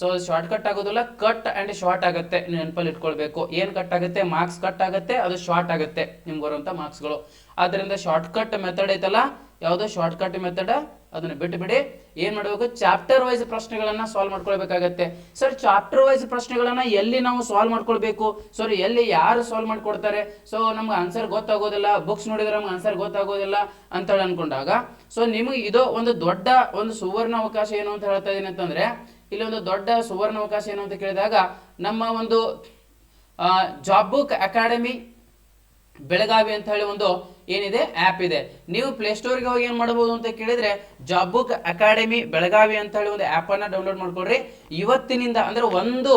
S1: ಸೊ ಶಾರ್ಟ್ಕಟ್ ಆಗೋದಿಲ್ಲ ಕಟ್ ಅಂಡ್ ಶಾರ್ಟ್ ಆಗುತ್ತೆ. ನೆನಪಲ್ಲಿ ಇಟ್ಕೊಳ್ಬೇಕು. ಏನು ಕಟ್ ಆಗುತ್ತೆ? ಮಾರ್ಕ್ಸ್ ಕಟ್ ಆಗುತ್ತೆ, ಅದು ಶಾರ್ಟ್ ಆಗುತ್ತೆ. ನಿಮ್ಗೆ ಬರುವಂಥ ಮಾರ್ಕ್ಸ್ಗಳು ಆದ್ರಿಂದ ಶಾರ್ಟ್ಕಟ್ ಮೆಥಡ್ ಐತಲ್ಲ, ಯಾವುದೋ ಶಾರ್ಟ್ಕಟ್ ಮೆಥಡ್ ಅದನ್ನ ಬಿಟ್ಟುಬಿಡಿ ಏನ್ ಮಾಡಬೇಕು? ಚಾಪ್ಟರ್ ವೈಸ್ ಪ್ರಶ್ನೆಗಳನ್ನ ಸಾಲ್ವ್ ಮಾಡ್ಕೊಳ್ಬೇಕಾಗತ್ತೆ. ಸರ್ ಚಾಪ್ಟರ್ ವೈಸ್ ಪ್ರಶ್ನೆಗಳನ್ನ ಎಲ್ಲಿ ನಾವು ಸಾಲ್ವ್ ಮಾಡ್ಕೊಳ್ಬೇಕು? ಸರ್ ಎಲ್ಲಿ ಯಾರು ಸಾಲ್ವ್ ಮಾಡ್ಕೊಡ್ತಾರೆ? ಸೊ ನಮ್ಗೆ ಆನ್ಸರ್ ಗೊತ್ತಾಗೋದಿಲ್ಲ. ಬುಕ್ಸ್ ನೋಡಿದ್ರೆ ನಮ್ಗೆ ಆನ್ಸರ್ ಗೊತ್ತಾಗೋದಿಲ್ಲ ಅಂತ ಹೇಳಿ ಅನ್ಕೊಂಡಾಗ ಸೊ ನಿಮಗೆ ಇದು ಒಂದು ದೊಡ್ಡ ಒಂದು ಸುವರ್ಣ ಅವಕಾಶ ಏನು ಅಂತ ಹೇಳ್ತಾ ಇದ್ದೀನಿ ಅಂತಂದ್ರೆ, ಇಲ್ಲಿ ಒಂದು ದೊಡ್ಡ ಸುವರ್ಣ ಅವಕಾಶ ಏನು ಅಂತ ಕೇಳಿದಾಗ, ನಮ್ಮ ಒಂದು ಜಾಬ್ ಬುಕ್ ಅಕಾಡೆಮಿ ಬೆಳಗಾವಿ ಅಂತ ಹೇಳಿ ಒಂದು ಏನಿದೆ ಆ್ಯಪ್ ಇದೆ. ನೀವು ಪ್ಲೇಸ್ಟೋರ್ಗೆ ಹೋಗಿ ಏನು ಮಾಡಬಹುದು ಅಂತ ಕೇಳಿದ್ರೆ ಜಾಬ್ ಬುಕ್ ಅಕಾಡೆಮಿ ಬೆಳಗಾವಿ ಅಂತ ಹೇಳಿ ಒಂದು ಆ್ಯಪನ್ನು ಡೌನ್ಲೋಡ್ ಮಾಡ್ಕೊಳ್ರಿ ಇವತ್ತಿನಿಂದ ಅಂದ್ರೆ ಒಂದು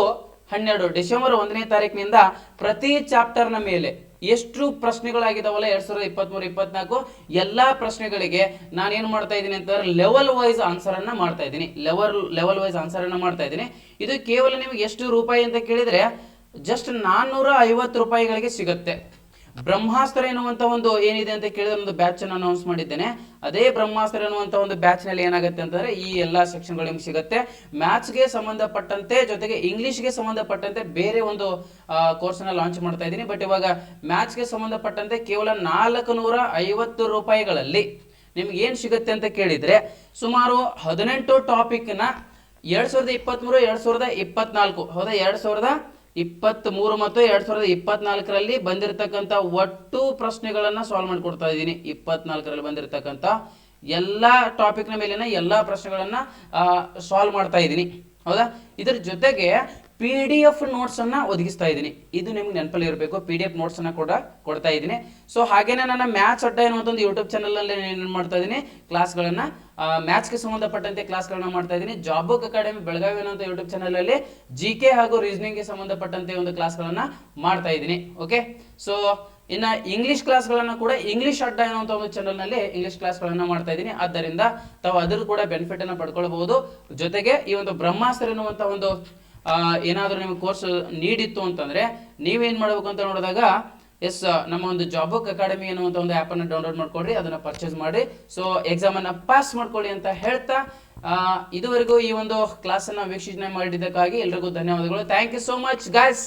S1: ಹನ್ನೆರಡು, ಡಿಸೆಂಬರ್ ಒಂದನೇ ತಾರೀಕಿನಿಂದ ಪ್ರತಿ ಚಾಪ್ಟರ್ನ ಮೇಲೆ ಎಷ್ಟು ಪ್ರಶ್ನೆಗಳಾಗಿದ್ದಾವಲ್ಲ ಎರಡ್ ಸಾವಿರದ ಇಪ್ಪತ್ತ್ಮೂರು ಇಪ್ಪತ್ನಾಲ್ಕು, ಎಲ್ಲಾ ಪ್ರಶ್ನೆಗಳಿಗೆ ನಾನು ಏನು ಮಾಡ್ತಾ ಇದ್ದೀನಿ ಅಂತಂದ್ರೆ ಲೆವೆಲ್ ವೈಸ್ ಆನ್ಸರ್ ಅನ್ನ ಮಾಡ್ತಾ ಇದ್ದೀನಿ. ಲೆವೆಲ್ ಲೆವೆಲ್ ವೈಸ್ ಆನ್ಸರ್ ಅನ್ನ ಮಾಡ್ತಾ ಇದ್ದೀನಿ. ಇದು ಕೇವಲ ನಿಮಗೆ ಎಷ್ಟು ರೂಪಾಯಿ ಅಂತ ಕೇಳಿದ್ರೆ ಜಸ್ಟ್ ನಾನ್ನೂರ ಐವತ್ತು ರೂಪಾಯಿಗಳಿಗೆ ಸಿಗುತ್ತೆ. ಬ್ರಹ್ಮಾಸ್ತ್ರ ಎನ್ನುವಂತ ಒಂದು ಏನಿದೆ ಅಂತ ಕೇಳಿದ್ರೆ ಒಂದು ಬ್ಯಾಚ್ ಅನ್ನು ಅನೌನ್ಸ್ ಮಾಡಿದ್ದೇನೆ. ಅದೇ ಬ್ರಹ್ಮಾಸ್ತ್ರ ಎನ್ನುವಂತ ಒಂದು ಬ್ಯಾಚ್ನಲ್ಲಿ ಏನಾಗುತ್ತೆ ಅಂತಂದ್ರೆ ಈ ಎಲ್ಲಾ ಸೆಕ್ಷನ್ಗಳು ನಿಮ್ಗೆ ಸಿಗುತ್ತೆ. ಮ್ಯಾಥ್ಸ್ಗೆ ಸಂಬಂಧಪಟ್ಟಂತೆ ಜೊತೆಗೆ ಇಂಗ್ಲಿಷ್ಗೆ ಸಂಬಂಧಪಟ್ಟಂತೆ ಬೇರೆ ಒಂದು ಕೋರ್ಸ್ ಅನ್ನ ಲಾಂಚ್ ಮಾಡ್ತಾ ಇದ್ದೀನಿ. ಬಟ್ ಇವಾಗ ಮ್ಯಾಥ್ಸ್ಗೆ ಸಂಬಂಧಪಟ್ಟಂತೆ ಕೇವಲ ನಾಲ್ಕು ನೂರ ಐವತ್ತು ರೂಪಾಯಿಗಳಲ್ಲಿ ನಿಮ್ಗೆ ಏನ್ ಸಿಗುತ್ತೆ ಅಂತ ಕೇಳಿದ್ರೆ ಸುಮಾರು ಹದಿನೆಂಟು ಟಾಪಿಕ್ನ ಎರಡ್ ಸಾವಿರದ ಇಪ್ಪತ್ಮೂರು, ಎರಡ್ ಸಾವಿರದ ಇಪ್ಪತ್ನಾಲ್ಕು, ಹೌದಾ? ಎರಡ್ ಸಾವಿರದ ಇಪ್ಪತ್ತ್ ಮೂರು ಮತ್ತು ಎರಡ್ ಸಾವಿರದ ಇಪ್ಪತ್ನಾಲ್ಕರಲ್ಲಿ ಬಂದಿರತಕ್ಕಂತ ಒಟ್ಟು ಪ್ರಶ್ನೆಗಳನ್ನ ಸಾಲ್ವ್ ಮಾಡಿಕೊಡ್ತಾ ಇದ್ದೀನಿ. ಇಪ್ಪತ್ನಾಲ್ಕರಲ್ಲಿ ಬಂದಿರತಕ್ಕಂತ ಎಲ್ಲಾ ಟಾಪಿಕ್ನ ಮೇಲಿನ ಎಲ್ಲಾ ಪ್ರಶ್ನೆಗಳನ್ನ ಸಾಲ್ವ್ ಮಾಡ್ತಾ ಇದ್ದೀನಿ. ಹೌದಾ? ಇದರ ಜೊತೆಗೆ ಪಿ ಡಿ ಎಫ್ ನೋಟ್ಸ್ ಅನ್ನ ಒದಗಿಸ್ತಾ ಇದ್ದೀನಿ. ಇದು ನಿಮ್ಗೆ ನೆನಪಲ್ಲಿ ಇರಬೇಕು. ಪಿ ಡಿ ಎಫ್ ನೋಟ್ಸ್ ಅನ್ನ ಕೂಡ, ಕೊಡ್ತಾ ಇದ್ದೀನಿ. ಸೊ ಹಾಗೇನೆ ನನ್ನ ಮ್ಯಾಥ್ಸ್ ಅಡ್ಡ ಎನ್ನುವಂತ ಒಂದು ಯೂಟ್ಯೂಬ್ ಚಾನಲ್ ಅಲ್ಲಿ ಏನು ಮಾಡ್ತಾ ಇದ್ದೀನಿ? ಕ್ಲಾಸ್ಗಳನ್ನ ಮ್ಯಾಥ್ಸ್ಗೆ ಸಂಬಂಧಪಟ್ಟಂತೆ ಕ್ಲಾಸ್ಗಳನ್ನ ಮಾಡ್ತಾ ಇದ್ದೀನಿ. ಜಾಬ್ ಅಕಾಡೆಮಿ ಬೆಳಗಾವಿ ಅನ್ನೋ ಯೂಟ್ಯೂಬ್ ಚಾನಲ್ ಅಲ್ಲಿ ಜಿ ಕೆ ಹಾಗೂ ರೀಸನಿಂಗ್ಗೆ ಸಂಬಂಧಪಟ್ಟಂತೆ ಒಂದು ಕ್ಲಾಸ್ಗಳನ್ನ ಮಾಡ್ತಾ ಇದ್ದೀನಿ. ಓಕೆ ಸೊ ಇನ್ನ ಇಂಗ್ಲಿಷ್ ಕ್ಲಾಸ್ಗಳನ್ನ ಕೂಡ ಇಂಗ್ಲಿಷ್ ಅಡ್ಡ ಎನ್ನುವಂಥ ಒಂದು ಚಾನೆಲ್ನಲ್ಲಿ ಇಂಗ್ಲಿಷ್ ಕ್ಲಾಸ್ಗಳನ್ನ ಮಾಡ್ತಾ ಇದ್ದೀನಿ. ಆದ್ದರಿಂದ ತಾವು ಅದರ ಕೂಡ ಬೆನಿಫಿಟ್ ಅನ್ನ ಪಡ್ಕೊಳ್ಬಹುದು. ಜೊತೆಗೆ ಈ ಒಂದು ಬ್ರಹ್ಮಾಸ್ತ್ರ ಎನ್ನುವಂಥ ಒಂದು ಏನಾದ್ರೂ ನಿಮಗೆ ಕೋರ್ಸ್ ನೀಡಿತ್ತು ಅಂತಂದ್ರೆ ನೀವೇನ್ ಮಾಡ್ಬೇಕು ಅಂತ ನೋಡಿದಾಗ ಎಸ್ ನಮ್ಮ ಒಂದು ಜಾಬ್ ಅಕಾಡೆಮಿ ಅನ್ನುವಂತ ಒಂದು ಆ್ಯಪನ್ನು ಡೌನ್ಲೋಡ್ ಮಾಡ್ಕೊಳ್ರಿ, ಅದನ್ನ ಪರ್ಚೇಸ್ ಮಾಡಿ ಸೊ ಎಕ್ಸಾಮನ್ನು ಪಾಸ್ ಮಾಡ್ಕೊಳ್ಳಿ ಅಂತ ಹೇಳ್ತಾ ಇದುವರೆಗೂ ಈ ಒಂದು ಕ್ಲಾಸನ್ನು ವೀಕ್ಷಣೆ ಮಾಡಿದ್ದಕ್ಕಾಗಿ ಎಲ್ರಿಗೂ ಧನ್ಯವಾದಗಳು. Thank you so much guys